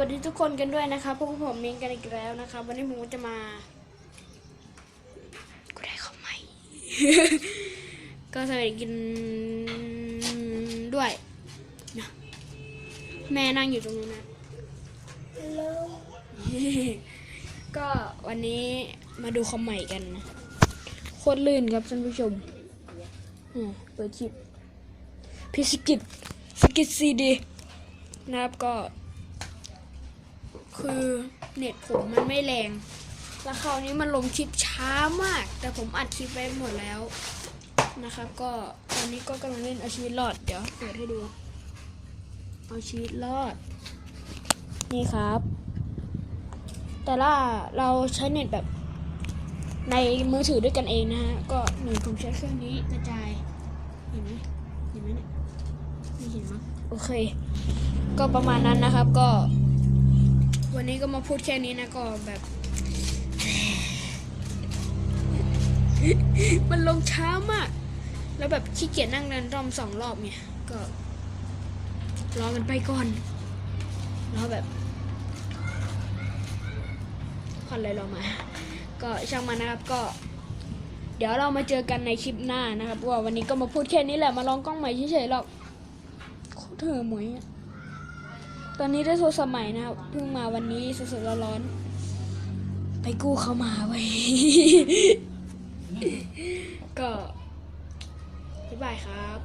วัสดีทุกคนกันด้วยนะครับพวกผมมิงกันอีกแล้วนะครับวันนี้ผมก็จะมากูได้ของใหม่ก็สวัสดีกินด้วยนะแม่นั่งอยู่ตรงนู้นนะ Hello ก็วันนี้มาดูคอมใหม่กันนะโคตรลื่นครับท่านผู้ชมอืมเปิดคลิปพิสกิตสกิตซีดีนะครับก็ คือเน็ตผมมันไม่แรง แล้วคราวนี้มันลงคลิปช้ามาก แต่ผมอัดคลิปไว้หมดแล้วนะครับ ก็ตอนนี้ก็กำลังเล่นเอาชีวิตรอด เดี๋ยวเปิดให้ดู เอาชีวิตรอด นี่ครับ แต่ละเราใช้เน็ตแบบในมือถือด้วยกันเองนะฮะ ก็หนึ่งผมใช้เครื่องนี้กระจาย เห็นไหมเห็นไหมเนี่ยไม่เห็นมั้งโอเค ก็ประมาณนั้นนะครับก็ วันนี้ก็มาพูดแค่นี้นะก็แบบ มันลงเช้ามาก แล้วแบบขี้เกียจนั่งเดินรอมสองรอบเนี่ย ก็รอมันไปก่อนรอแบบผ่อนเลยรอมา ก็ช่างมันนะครับก็ เดี๋ยวเรามาเจอกันในคลิปหน้านะครับว่าวันนี้ก็มาพูดแค่นี้แหละมาลองกล้องใหม่เฉยๆหรอกโคตรเถอหมวยอะ ตอนนี้ได้โซสมัยนะครับเพิ่งมาวันนี้สดๆร้อนๆไปกู้เขามาไว้ ก็บ๊ายบายครับ